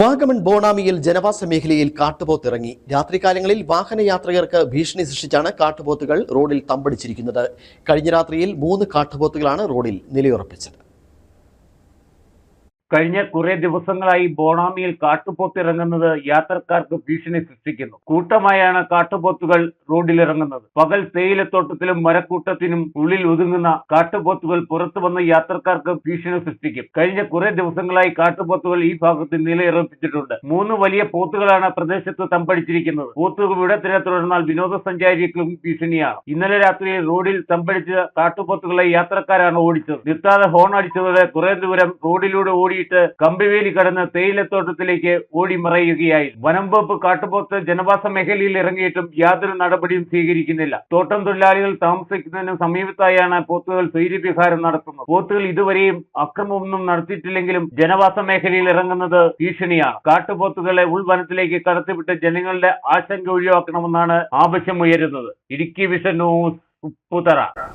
വാഗമൺ ബോണാമിയിൽ ജനവാസ മേഖലയിൽ കാട്ടുപോത്തിറങ്ങി രാത്രികാലങ്ങളിൽ വാഹനയാത്രികർക്ക് ഭീഷണി സൃഷ്ടിച്ചാണ് കാട്ടുപോത്തുകൾ റോഡിൽ തമ്പടിച്ചിരിക്കുന്നത്. കഴിഞ്ഞ രാത്രിയിൽ മൂന്ന് കാട്ടുപോത്തുകളാണ് റോഡിൽ നിലയുറപ്പിച്ചത്. കഴിഞ്ഞ കുറെ ദിവസങ്ങളായി ബോണാമിയിൽ കാട്ടുപോത്ത് ഇറങ്ങുന്നത് യാത്രക്കാർക്ക് ഭീഷണി സൃഷ്ടിക്കുന്നു. കൂട്ടമായാണ് കാട്ടുപോത്തുകൾ റോഡിലിറങ്ങുന്നത്. പകൽ തേയിലത്തോട്ടത്തിലും മരക്കൂട്ടത്തിനും ഉള്ളിൽ ഒതുങ്ങുന്ന കാട്ടുപോത്തുകൾ പുറത്തു വന്ന് യാത്രക്കാർക്ക് ഭീഷണി സൃഷ്ടിക്കും. കഴിഞ്ഞ കുറെ ദിവസങ്ങളായി കാട്ടുപോത്തുകൾ ഈ ഭാഗത്ത് നിലയുറപ്പിച്ചിട്ടുണ്ട്. മൂന്ന് വലിയ പോത്തുകളാണ് പ്രദേശത്ത് തമ്പടിച്ചിരിക്കുന്നത്. പോത്തുകൾ വിടത്തിനെ തുടർന്നാൽ വിനോദസഞ്ചാരികൾക്കും ഭീഷണിയാണ്. ഇന്നലെ രാത്രി റോഡിൽ തമ്പടിച്ച കാട്ടുപോത്തുകളെ യാത്രക്കാരാണ് ഓടിച്ചത്. നിർത്താതെ ഹോൺ അടിച്ചതോടെ കുറെ ദൂരം റോഡിലൂടെ ഓടിയിട്ട് കമ്പിവേലി കടന്ന് തേയിലത്തോട്ടത്തിലേക്ക് ഓടി മറയുകയായി വനം വകുപ്പ് കാട്ടുപോത്ത് ജനവാസ മേഖലയിൽ ഇറങ്ങിയിട്ടും യാതൊരു നടപടിയും സ്വീകരിക്കുന്നില്ല. തോട്ടം തൊഴിലാളികൾ താമസിക്കുന്നതിന് സമീപത്തായാണ് പോത്തുകൾ സ്വൈര്യവിഹാരം നടത്തുന്നത്. പോത്തുകൾ ഇതുവരെയും അക്രമമൊന്നും നടത്തിയിട്ടില്ലെങ്കിലും ജനവാസ മേഖലയിൽ ഇറങ്ങുന്നത് ഭീഷണിയാണ്. കാട്ടുപോത്തുകളെ ഉൾവനത്തിലേക്ക് കടത്തിവിട്ട് ജനങ്ങളുടെ ആശങ്ക ഒഴിവാക്കണമെന്നാണ് ആവശ്യം ഉയരുന്നത് ഇടുക്കി വിഷൻ ന്യൂസ് ഉപ്പുതറ.